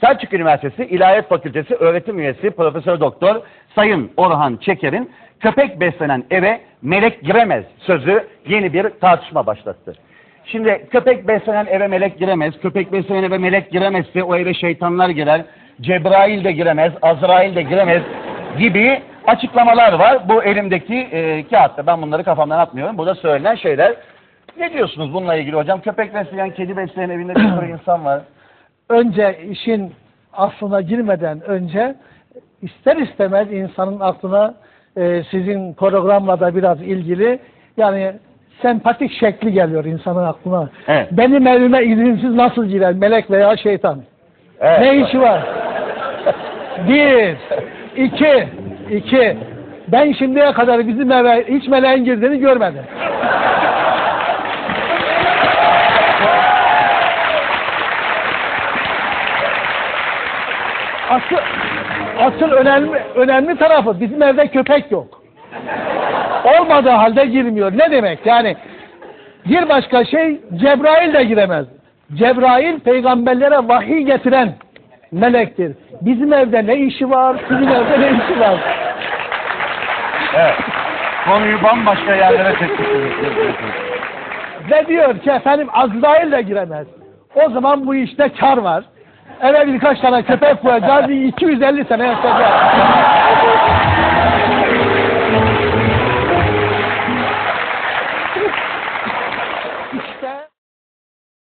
Selçuk Üniversitesi İlahiyat Fakültesi öğretim üyesi Profesör Doktor Sayın Orhan Çeker'in köpek beslenen eve melek giremez sözü yeni bir tartışma başlattı. Şimdi köpek beslenen eve melek giremez, köpek beslenen eve melek giremezse o eve şeytanlar girer, Cebrail de giremez, Azrail de giremez gibi açıklamalar var. Bu elimdeki e, kağıtta ben bunları kafamdan atmıyorum. Burada söylenen şeyler. Ne diyorsunuz bununla ilgili hocam? Köpek besleyen, kedi besleyen evinde bir sürü insan var. Önce işin aslına girmeden önce ister istemez insanın aklına e, sizin programla da biraz ilgili yani sempatik şekli geliyor insanın aklına. Evet. Benim evime izinsiz nasıl girer melek veya şeytan? Evet. Ne işi var? Bir, iki, iki. Ben şimdiye kadar bizim eve hiç meleğin girdiğini görmedim. Asıl, asıl önemli, önemli tarafı bizim evde köpek yok. Olmadığı halde girmiyor. Ne demek? Yani bir başka şey Cebrail de giremez. Cebrail peygamberlere vahiy getiren melektir. Bizim evde ne işi var? Sizin evde ne işi var? Evet. Konuyu bambaşka yerlere çekmişsiniz. Ve diyor ki efendim Azrail de giremez. O zaman bu işte kar var. Eve birkaç tane köpek koyacağız. 250 sene yaşayacağız. işte